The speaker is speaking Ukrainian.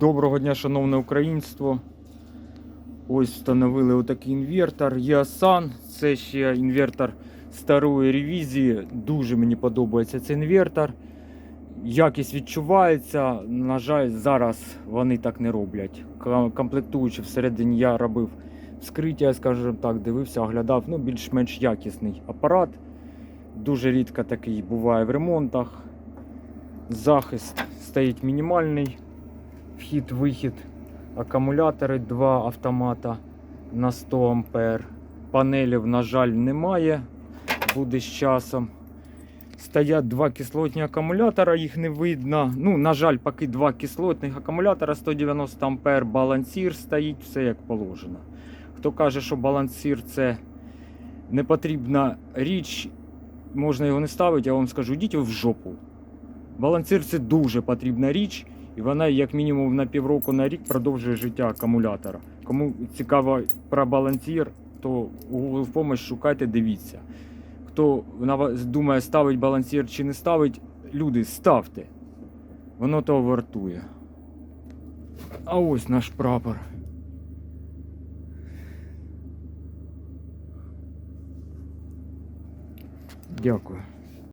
Доброго дня, шановне українство. Ось встановили отакий інвертор. Ясан. Це ще інвертор старої ревізії. Дуже мені подобається цей інвертор. Якість відчувається. На жаль, зараз вони так не роблять. Комплектуючи всередині я робив вскриття, скажімо так, дивився, оглядав. Ну, більш-менш якісний апарат. Дуже рідко такий буває в ремонтах. Захист стоїть мінімальний. Вхід-вихід. Акумулятори, два автомата на 100 ампер. Панелів, на жаль, немає. Буде з часом. Стоять два кислотні акумулятора, їх не видно. Ну, на жаль, поки два кислотних акумулятора 190 ампер, балансір стоїть, все як положено. Хто каже, що балансір це не потрібна річ, можна його не ставити, я вам скажу, йдіть в жопу. Балансир це дуже потрібна річ, і вона, як мінімум, на півроку на рік продовжує життя акумулятора. Кому цікаво про балансір, то у Google помощь шукайте, дивіться. Хто думає, ставить балансір чи не ставить, люди, ставте. Воно того вартує. А ось наш прапор. Дякую.